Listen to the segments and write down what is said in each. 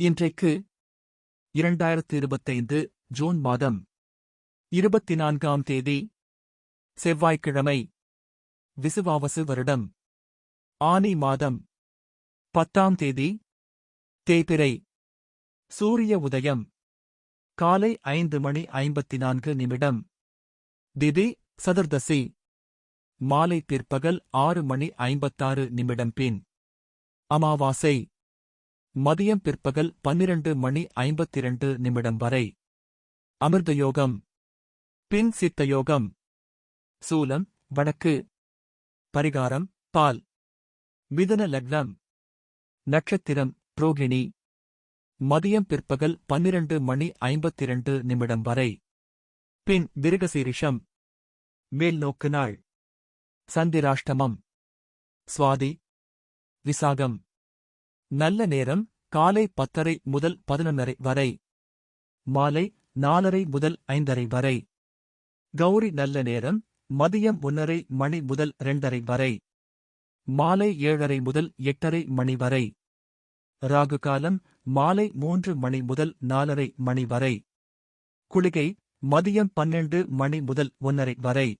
இன்றைக்கு இரண்டாயிரத்து இருபத்தைந்து ஜூன் மாதம் இருபத்தி நான்காம் தேதி செவ்வாய்க்கிழமை விசுவாவசு வருடம். ஆனி மாதம் பத்தாம் தேதி தேய்பிறை சூரிய உதயம் காலை ஐந்து மணி ஐம்பத்தி நான்கு நிமிடம். திதி சதுர்தசி மாலை பிற்பகல் ஆறு மணி ஐம்பத்தாறு நிமிடம் பின். அமாவாசை மதியம் பிற்பகல் பன்னிரண்டு மணி ஐம்பத்திரண்டு நிமிடம் வரை. அமிர்த யோகம் பின் சித்த யோகம் சூலம் வடக்கு. பரிகாரம் பால். மிதுன லக்னம். நட்சத்திரம் புரோகிணி மதியம் பிற்பகல் பன்னிரண்டு மணி ஐம்பத்திரண்டு நிமிடம் வரை. பின் விருகசீரிஷம். மேல்நோக்கு நாள். சந்திராஷ்டமம். சுவாதி. விசாகம். நல்ல நேரம் காலை பத்தரை முதல் பதினொன்னரை வரை. மாலை நாலரை முதல் ஐந்தரை வரை. கௌரி நல்ல நேரம் மதியம் ஒன்னரை மணி முதல் இரண்டரை வரை. மாலை ஏழரை முதல் எட்டரை மணி வரை. ராகு காலம் மாலை மூன்று மணி முதல் நாலரை மணி வரை. குளிகை மதியம் பன்னெண்டு மணி முதல் ஒன்னரை வரை.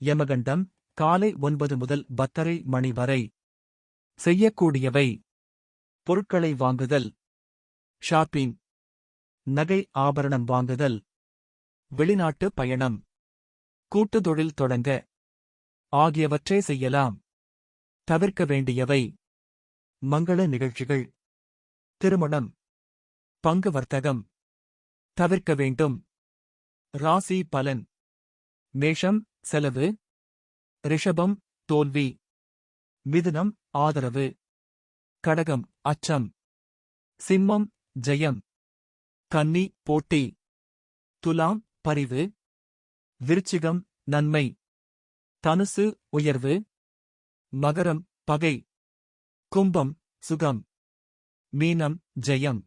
யமகண்டம் காலை ஒன்பது முதல் பத்தரை மணி வரை. செய்யக்கூடியவை. பொருட்களை வாங்குதல். ஷாப்பிங். நகை ஆபரணம் வாங்குதல். வெளிநாட்டு பயணம். கூட்டுத் தொழில் தொடங்க. ஆகியவற்றை செய்யலாம். தவிர்க்க வேண்டியவை. மங்கள நிகழ்ச்சிகள். திருமணம். பங்கு வர்த்தகம். தவிர்க்க வேண்டும். ராசி பலன். மேஷம் செலவு. ரிஷபம் தோல்வி. மிதுனம் ஆதரவு. கடகம் அச்சம். சிம்மம் ஜெயம். கன்னி போட்டி. துலாம் பரிவு. விருச்சிகம் நன்மை. தனுசு உயர்வு. மகரம் பகை. கும்பம் சுகம். மீனம் ஜெயம்.